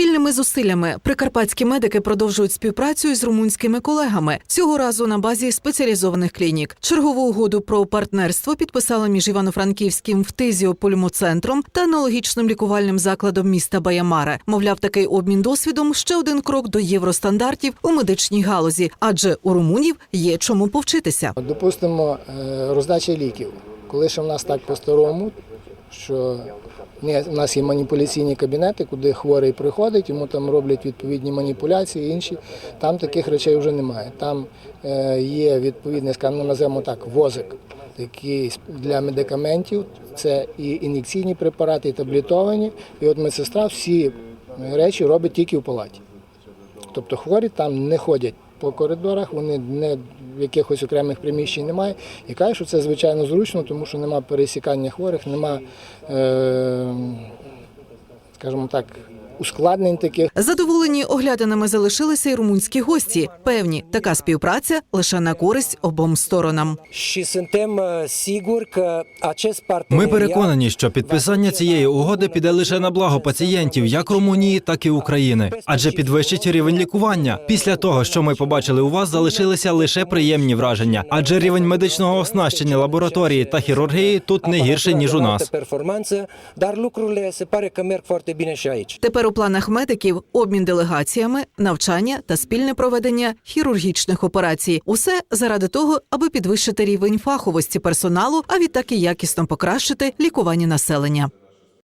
Спільними зусиллями прикарпатські медики продовжують співпрацю із румунськими колегами. Цього разу на базі спеціалізованих клінік. Чергову угоду про партнерство підписали між Івано-Франківським фтизіопульмоцентром та аналогічним лікувальним закладом міста Баямаре. Мовляв, такий обмін досвідом ще один крок до євростандартів у медичній галузі, адже у румунів є чому повчитися. Допустимо, е, роздача ліків. Коли ще в нас так по-старому, що у нас є маніпуляційні кабінети, куди хворий приходить, йому там роблять відповідні маніпуляції, інші. Там таких речей вже немає. Там е, є відповідний, скажімо, називаємо так, возик, який для медикаментів. Це і ін'єкційні препарати, і таблетовані. І от медсестра всі речі робить тільки в палаті. Тобто хворі там не ходять по коридорах, вони не в якихось окремих приміщень немає. І каже, що це звичайно зручно, тому що нема пересікання хворих, нема, е, скажімо так, ускладнень таких. Задоволені оглядинами залишилися й румунські гості. Певні, така співпраця лише на користь обом сторонам. că acest Ми переконані, що підписання цієї угоди піде лише на благо пацієнтів як Румунії, так і України, адже підвищить рівень лікування. Після того, що ми побачили у вас, залишилися лише приємні враження, адже рівень медичного оснащення лабораторії та хірургії тут не гірший ніж у нас. Тепер у планах медиків обмін делегаціями, навчання та спільне проведення хірургічних операцій. Усе заради того, аби підвищити рівень фаховості персоналу, а відтак і якісно покращити лікування населення.